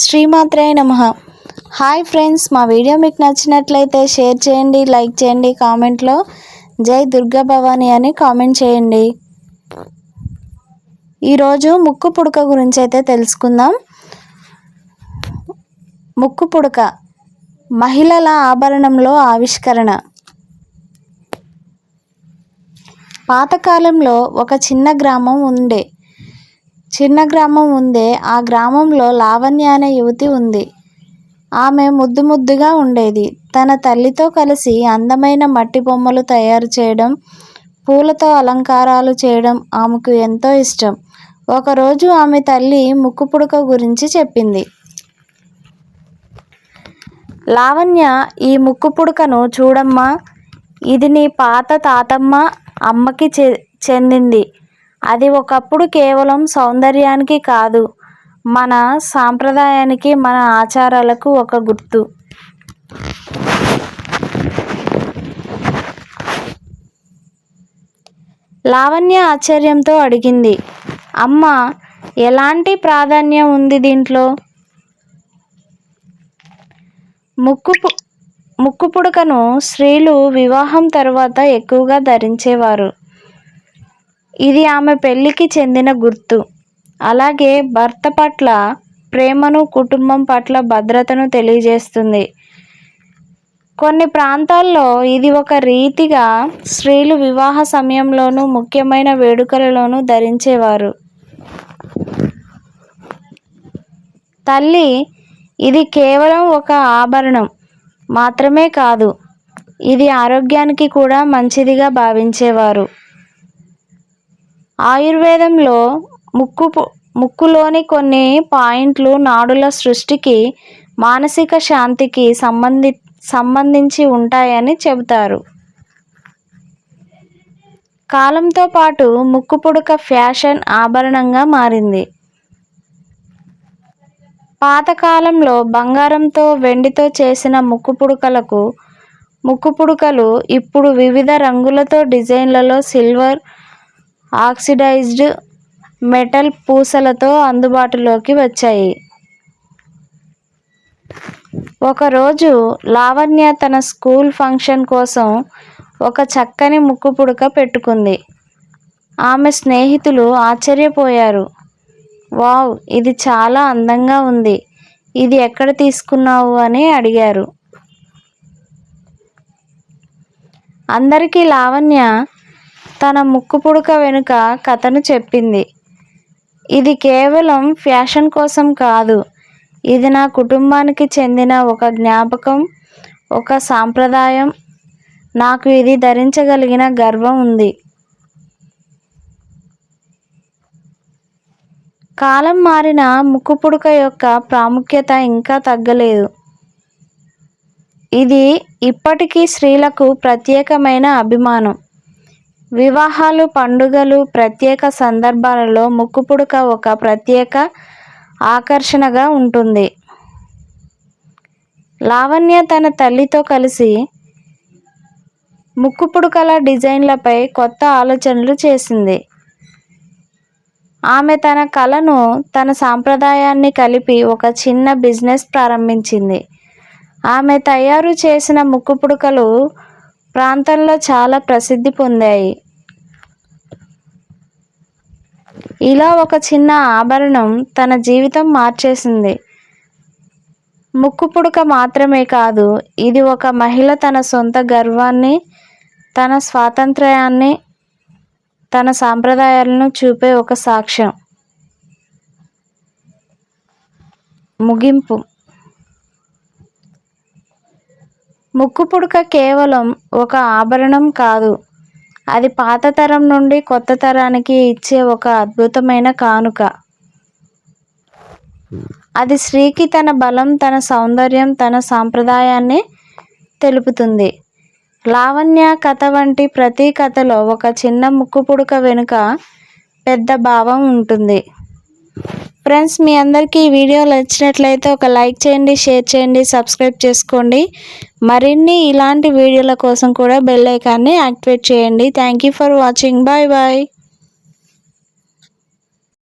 శ్రీమాత్రే నమ. Hi friends మా వీడియో మీకు నచ్చినట్లయితే షేర్ చేయండి లైక్ చేయండి కామెంట్లో జై దుర్గా భవాని అని కామెంట్ చేయండి. ఈరోజు ముక్కు పుడక గురించి అయితే తెలుసుకుందాం. ముక్కు పుడక మహిళల ఆభరణంలో ఆవిష్కరణ. పాతకాలంలో ఒక చిన్న గ్రామం ఉండే చిన్న గ్రామం ఉందే ఆ గ్రామంలో లావణ్య అనే యువతి ఉంది. ఆమె ముద్దు ముద్దుగా ఉండేది. తన తల్లితో కలిసి అందమైన మట్టి బొమ్మలు తయారు చేయడం పూలతో అలంకారాలు చేయడం ఆమెకు ఎంతో ఇష్టం. ఒకరోజు ఆమె తల్లి ముక్కు పుడక గురించి చెప్పింది. లావణ్య ఈ ముక్కు పుడకను చూడమ్మా. ఇది నీ పాత తాతమ్మ అమ్మకి చె చెందింది. అది ఒకప్పుడు కేవలం సౌందర్యానికి కాదు మన సాంప్రదాయానికి మన ఆచారాలకు ఒక గుర్తు. లావణ్య ఆశ్చర్యంతో అడిగింది అమ్మ ఎలాంటి ప్రాధాన్యం ఉంది దీంట్లో? ముక్కు ముక్కు పుడకను స్త్రీలు వివాహం తర్వాత ఎక్కువగా ధరించేవారు. ఇది ఆమె పెళ్ళికి చెందిన గుర్తు. అలాగే భర్త పట్ల ప్రేమను కుటుంబం పట్ల భద్రతను తెలియజేస్తుంది. కొన్ని ప్రాంతాల్లో ఇది ఒక రీతిగా స్త్రీలు వివాహ సమయంలోనూ ముఖ్యమైన వేడుకలలోనూ ధరించేవారు. తల్లి ఇది కేవలం ఒక ఆభరణం మాత్రమే కాదు ఇది ఆరోగ్యానికి కూడా మంచిదిగా భావించేవారు. ఆయుర్వేదంలో ముక్కు ముక్కులోని కొన్ని పాయింట్లు నాడుల సృష్టికి మానసిక శాంతికి సంబంధి సంబంధించి ఉంటాయని చెబుతారు. కాలంతో పాటు ముక్కు పుడక ఫ్యాషన్ ఆభరణంగా మారింది. పాతకాలంలో బంగారంతో వెండితో చేసిన ముక్కు పుడకలకు ముక్కు పుడకలు ఇప్పుడు వివిధ రంగులతో డిజైన్లలో సిల్వర్ ఆక్సిడైజ్డ్ మెటల్ పూసలతో అందుబాటులోకి వచ్చాయి. ఒకరోజు లావణ్య తన స్కూల్ ఫంక్షన్ కోసం ఒక చక్కని ముక్కు పుడక పెట్టుకుంది. ఆమె స్నేహితులు ఆశ్చర్యపోయారు. వావ్ ఇది చాలా అందంగా ఉంది. ఇది ఎక్కడ తీసుకున్నావు? అని అడిగారు. అందరికీ లావణ్య తన ముక్కు పుడక వెనుక కథను చెప్పింది. ఇది కేవలం ఫ్యాషన్ కోసం కాదు. ఇది నా కుటుంబానికి చెందిన ఒక జ్ఞాపకం ఒక సాంప్రదాయం. నాకు ఇది ధరించగలిగిన గర్వం ఉంది. కాలం మారిన ముక్కు పుడక యొక్క ప్రాముఖ్యత ఇంకా తగ్గలేదు. ఇది ఇప్పటికీ స్త్రీలకు ప్రత్యేకమైన అభిమానం. వివాహాలు పండుగలు ప్రత్యేక సందర్భాలలో ముక్కుపుడక ఒక ప్రత్యేక ఆకర్షణగా ఉంటుంది. లావణ్య తన తల్లితో కలిసి ముక్కుపుడుకల డిజైన్లపై కొత్త ఆలోచనలు చేసింది. ఆమె తన కళను తన సాంప్రదాయాన్ని కలిపి ఒక చిన్న బిజినెస్ ప్రారంభించింది. ఆమె తయారు చేసిన ముక్కుపుడుకలు ప్రాంతంలో చాలా ప్రసిద్ధి పొందాయి. ఇలా ఒక చిన్న ఆభరణం తన జీవితం మార్చేసింది. ముక్కు పుడక మాత్రమే కాదు ఇది ఒక మహిళ తన సొంత గర్వాన్ని తన స్వాతంత్ర్యాన్ని తన సాంప్రదాయాలను చూపే ఒక సాక్ష్యం. ముగింపు. ముక్కు పుడక కేవలం ఒక ఆభరణం కాదు. అది పాత తరం నుండి కొత్త తరానికి ఇచ్చే ఒక అద్భుతమైన కానుక. అది స్త్రీకి తన బలం తన సౌందర్యం తన సాంప్రదాయాన్ని తెలుపుతుంది. లావణ్య కథ వంటి ప్రతి కథలో ఒక చిన్న ముక్కు పుడక వెనుక పెద్ద భావం ఉంటుంది. ఫ్రెండ్స్ మీ అందరికీ ఈ వీడియో నచ్చినట్లయితే ఒక లైక్ చేయండి షేర్ చేయండి సబ్స్క్రైబ్ చేసుకోండి. మరిన్ని ఇలాంటి వీడియోల కోసం కూడా బెల్ ఐకాన్ని యాక్టివేట్ చేయండి. Thank you for watching. Bye bye.